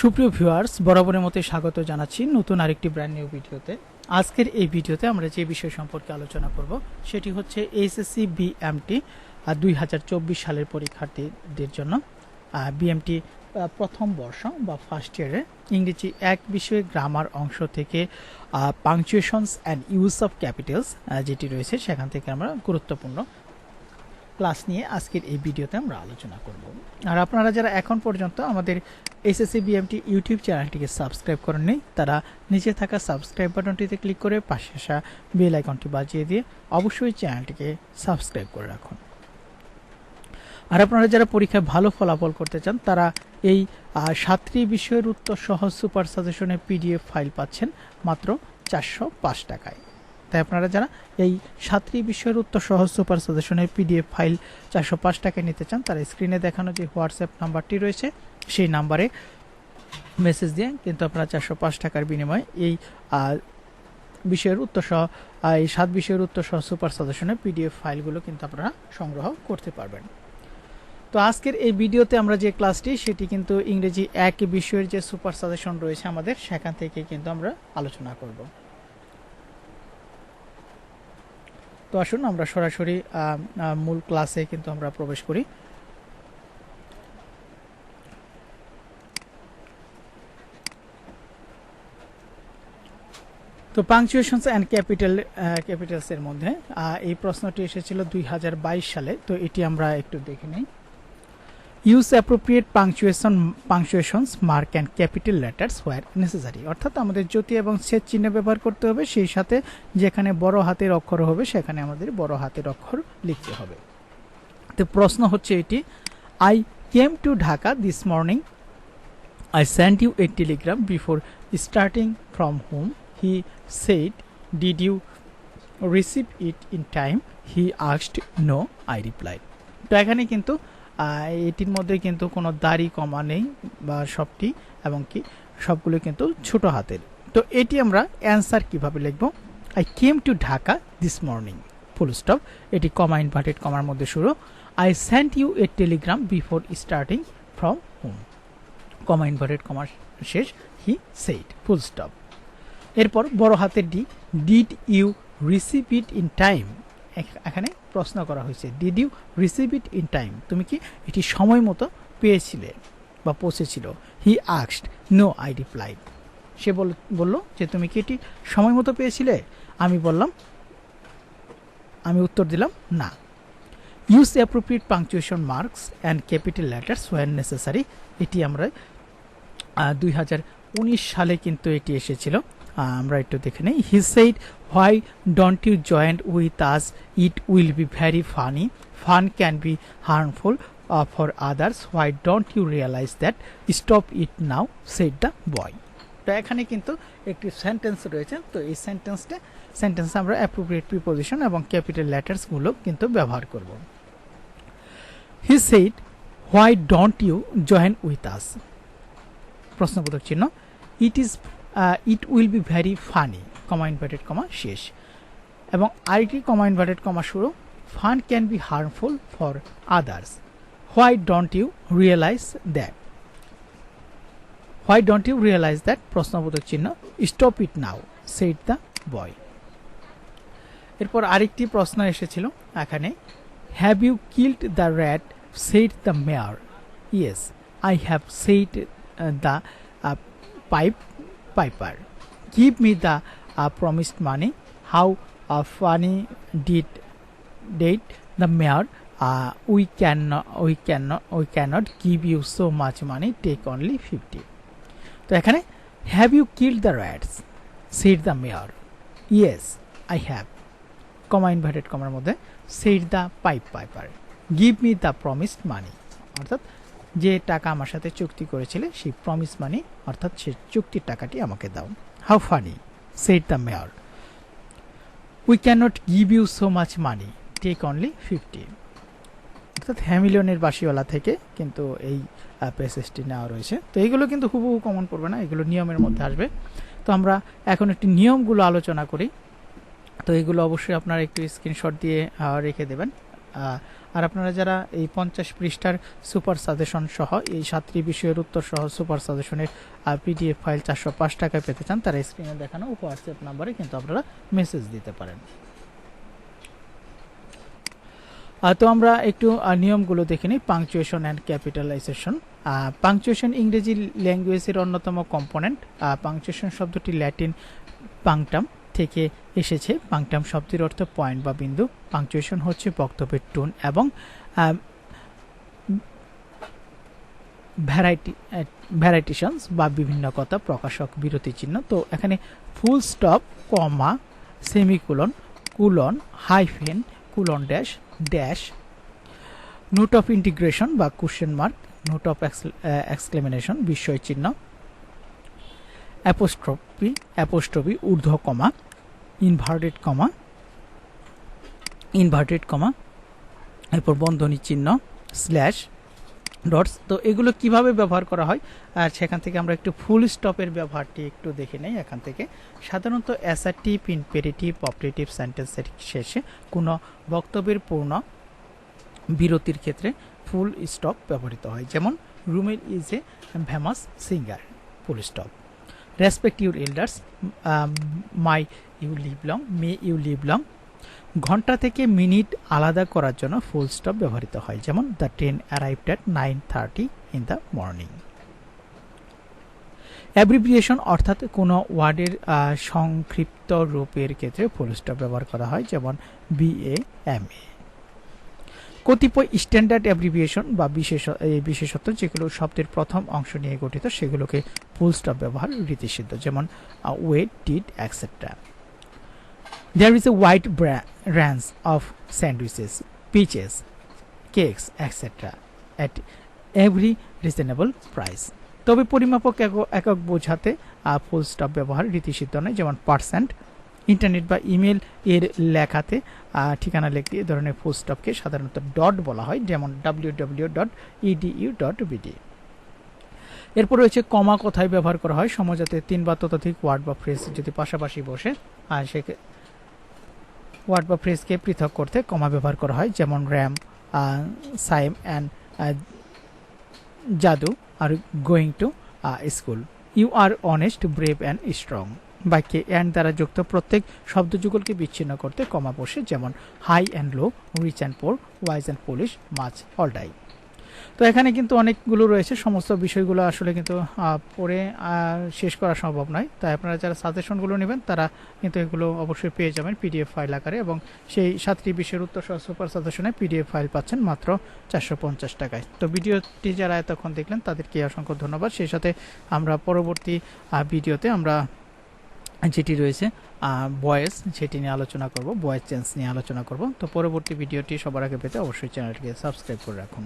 সুপ্রিয় ভিউয়ার্স, বরাবরের মতো স্বাগত জানাচ্ছি নতুন আরেকটি ব্র্যান্ড নিউ ভিডিওতে। আজকের এই ভিডিওতে আমরা যে বিষয় সম্পর্কে আলোচনা করব, সেটি হচ্ছে এইচএসসি বিএমটি দুই হাজার চব্বিশ সালের পরীক্ষার্থীদের জন্য। বিএমটি প্রথম বর্ষ বা ফার্স্ট ইয়ারে ইংরেজি এক বিষয়ে গ্রামার অংশ থেকে punctuations and use of capitals যেটি রয়েছে সেখান থেকে আমরা গুরুত্বপূর্ণ ক্লাস নিয়ে আজকের এই ভিডিওতে আমরা আলোচনা করব। আর আপনারা যারা এখন পর্যন্ত আমাদের এসএসসি বিএমটি ইউটিউব চ্যানেলটিকে সাবস্ক্রাইব করেননি, তারা নিচে থাকা সাবস্ক্রাইব বাটনটিতে ক্লিক করে পাশে আসা বেল আইকনটি বাজিয়ে দিয়ে অবশ্যই চ্যানেলটিকে সাবস্ক্রাইব করে রাখুন। আর আপনারা যারা পরীক্ষায় ভালো ফলাফল করতে চান, তারা এই সাতটি বিষয়ের উত্তর সহ সুপার সাজেশনের পিডিএফ ফাইল পাচ্ছেন মাত্র চারশো পাঁচ টাকায়। তাই আপনারা যারা এই সাতটি বিষয়ের উত্তর সহ সুপার সাজেশনের পিডিএফ ফাইল চারশো পাঁচ টাকায় নিতে চান, তারা স্ক্রিনে দেখানো যে হোয়াটসঅ্যাপ নাম্বারটি রয়েছে, সেই নাম্বারে মেসেজ দিয়ে কিন্তু আপনারা চারশো পাঁচ টাকার বিনিময়ে এই বিষয়ের উত্তর সহ এই সাত বিষয়ের উত্তর সহ সুপার সাজেশনের পিডিএফ ফাইলগুলো কিন্তু আপনারা সংগ্রহ করতে পারবেন। তো আজকের এই ভিডিওতে আমরা যে ক্লাসটি, সেটি কিন্তু ইংরেজি এক বিষয়ের যে সুপার সাজেশন রয়েছে আমাদের, সেখান থেকে কিন্তু আমরা আলোচনা করব। তো আসুন, আমরা সরাসরি মূল ক্লাসে কিন্তু আমরা প্রবেশ করি। তো পাংচুয়েশনস অ্যান্ড ক্যাপিটাল ক্যাপিটালসের মধ্যে এই প্রশ্নটি এসেছিল দুই হাজার বাইশ সালে, তো এটি আমরা একটু দেখে নিই। Use appropriate punctuation punctuations mark and capital letters where necessary অর্থাৎ আমাদের জ্যোতি এবং ছেদ চিহ্ন ব্যবহার করতে হবে, সেই সাথে যেখানে বড় হাতের অক্ষর হবে, সেখানে আমাদের বড় হাতের অক্ষর লিখতে হবে। তো প্রশ্ন হচ্ছে এটি I came to Dhaka this morning I sent you a telegram before starting from home he said did you receive it in time he asked no I reply তো এখানে কিন্তু এটির মধ্যে কিন্তু কোনো দাড়ি, কমা নেই বা সবটি, এবং কি সবগুলো কিন্তু ছোট হাতের। তো এটি আমরা অ্যান্সার কীভাবে লিখব? I came to Dhaka this morning full stop এটি কমা ইনভার্টেড কমার মধ্যে শুরু। I sent you a telegram before starting from home comma inverted comma শেষ হি সেইড ফুল স্টপ এরপর বড় হাতের D did you receive it in time এখানে প্রশ্ন করা হয়েছে did you receive it in time তুমি কি এটি সময় মতো পেয়েছিলে বা পৌঁছেছিল? হি আক্সড নো আই রিপ্লাইড সে বল- বলল যে, তুমি কি এটি সময় মতো পেয়েছিলে? আমি বললাম, আমি উত্তর দিলাম, না। Use appropriate punctuation marks and capital letters when necessary এটি আমরা দুই হাজার উনিশ সালে কিন্তু এটি এসেছিল। আমরা একটু দেখে নেই। He said why don't you joint with us it will be very funny fun can be harmful for others why don't you realise that stop it now said the boy তো এখানে কিন্তু একটি সেন্টেন্স রয়েছে। তো এই সেন্টেন্সটা সেন্টেন্সে আমরা অ্যাপ্রোপ্রিয়েট প্রিপোজিশন এবং ক্যাপিটাল লেটার্সগুলো কিন্তু ব্যবহার করব। He said why don't you join with us প্রশ্নবোধক চিহ্ন। It is it will be very funny comma inverted comma শেষ। এবং আরেকটি কমা ইনভার্টেড কমা শুরু fun can be harmful for others why don't you realise that why don't you realise that প্রশ্নবোধক চিহ্ন। Stop it now said the boy এরপর আরেকটি প্রশ্ন এসেছিল এখানে। Have you killed the rat said the mayor yes I have said the pipe piper give me the promised money how funny did date the mayor we can we can we can't give you so much money take only fifty তো এখানে have you kill the rats said the mayor yes I have comma inverted কমার মধ্যে said the pipe piper give me the promised money অর্থাৎ যে টাকা আমার সাথে চুক্তি করেছিলে, সেই প্রমিস মানি অর্থাৎ সে চুক্তির টাকাটি আমাকে দাও। How funny said the mayor we can't give you so much money take only fifty অর্থাৎ হ্যামিলিয়নের বাসিওয়ালা থেকে কিন্তু এই প্যাসেজটি নেওয়া রয়েছে। তো এইগুলো কিন্তু হুবহু কমন পড়বে না, এগুলো নিয়মের মধ্যে আসবে। তো আমরা এখন একটি নিয়মগুলো আলোচনা করি। তো এগুলো অবশ্যই আপনারা একটু স্ক্রিনশট দিয়ে রেখে দেবেন। আর আপনারা যারা এই পঞ্চাশ পৃষ্ঠার সুপার সাজেশন সহ এই সাতটি বিষয়ের উত্তর সহ সুপার সাজেশনের পিডিএফ ফাইল চারশো পাঁচ টাকায় পেতে চান, তারা স্ক্রিনে দেখানো হোয়াটসঅ্যাপ নাম্বারে কিন্তু আপনারা মেসেজ দিতে পারেন। তো আমরা একটু নিয়মগুলো দেখে নিই পাংচুয়েশন অ্যান্ড ক্যাপিটালাইজেশন পাংচুয়েশন ইংরেজি ল্যাঙ্গুয়েজের অন্যতম কম্পোনেন্ট পাংচুয়েশন শব্দটি ল্যাটিন পাংটাম থেকে এসেছে। পাংটাম শব্দের অর্থ পয়েন্ট বা বিন্দু। পাংচুয়েশন হচ্ছে বক্তব্যের টোন এবং ভ্যারাইটি ভ্যারাইটিশনস বা বিভিন্ন কথা, প্রকাশক, বিরতি চিহ্ন। তো এখানে full stop comma semicolon colon hyphen colon dash dash note of integration বা question mark note of exclamation বিস্ময় চিহ্ন অ্যাপোস্ট্রপি অ্যাপোস্ট্রপি ঊর্ধ্ব comma inverted comma inverted comma এরপর বন্ধনী চিহ্ন স্ল্যাশ ডটস তো এগুলো কীভাবে ব্যবহার করা হয়? আর সেখান থেকে আমরা একটু ফুল স্টপের ব্যবহারটি একটু দেখে নেই, এখান থেকে। সাধারণত অ্যাসার্টিভ ইনপেরেটিভ অপারেটিভ সেন্টেন্সের শেষে কোনো বক্তব্যের পূর্ণ বিরতির ক্ষেত্রে ফুল স্টপ ব্যবহৃত হয়। যেমন রুমের is a famous singer full stop respect your elders my you live long may you live long ঘণ্টা থেকে মিনিট আলাদা করার জন্য ফুল স্টপ ব্যবহৃত হয়, যেমন the train arrived at nine thirty in the morning abbreviation অর্থাৎ কোনো ওয়ার্ডের সংক্ষিপ্ত রূপের ক্ষেত্রে ফুল স্টপ ব্যবহার করা হয়, যেমন বি এ এম এ কতিপয় স্ট্যান্ডার্ড অ্যাব্রিভিয়েশন বা বিশেষ এই বিশেষত যেগুলো শব্দের প্রথম অংশ নিয়ে গঠিত, সেগুলোকে ফুল স্টপ ব্যবহার রীতিসিদ্ধ, যেমন weight did etcetera there is a wide range of sandwiches peaches cakes etcetera at every reasonable price তবে পরিমাপক একক বোঝাতে ফুল স্টপ ব্যবহার রীতিসিদ্ধ নয়, যেমন পার্সেন্ট ইন্টারনেট বা ইমেল এর লেখাতে ঠিকানা লিখতে এ ধরনের ফুল স্টপকে সাধারণত ডট বলা হয়, যেমন W W dot EDU dot BD এরপর রয়েছে কমা কোথায় ব্যবহার করা হয়, সমাজাতে তিন বা ততোধিক ওয়ার্ড বা ফ্রেজ যদি পাশাপাশি বসে আর সে ওয়ার্ড বা ফ্রেজকে পৃথক করতে কমা ব্যবহার করা হয়, যেমন Ram Shyam and Jadu, are going to school you are honest brave and strong বাক্যে অ্যান্ড দ্বারা যুক্ত প্রত্যেক শব্দযুগলকে বিচ্ছিন্ন করতে কমা বসে যেমন high and low rich and poor wise and foolish must all die তো এখানে কিন্তু অনেকগুলো রয়েছে। সমস্ত বিষয়গুলো আসলে কিন্তু পড়ে শেষ করা সম্ভব নয়। তাই আপনারা যারা সাজেশনগুলো নেবেন, তারা কিন্তু এগুলো অবশ্যই পেয়ে যাবেন পিডিএফ ফাইল আকারে এবং সেই সাতটি বিষয়ের উত্তর সহ সুপার সাজেশনে পিডিএফ ফাইল পাচ্ছেন মাত্র চারশো পঞ্চাশ টাকায়। তো ভিডিওটি যারা এতক্ষণ দেখলেন, তাদেরকে অসংখ্য ধন্যবাদ। সেই সাথে আমরা পরবর্তী ভিডিওতে আমরা যেটি রয়েছে বয়েস সেটি নিয়ে আলোচনা করব, বয়েস চেঞ্জ নিয়ে আলোচনা করব। তো পরবর্তী ভিডিওটি সবার আগে পেতে অবশ্যই চ্যানেলটিকে সাবস্ক্রাইব করে রাখুন।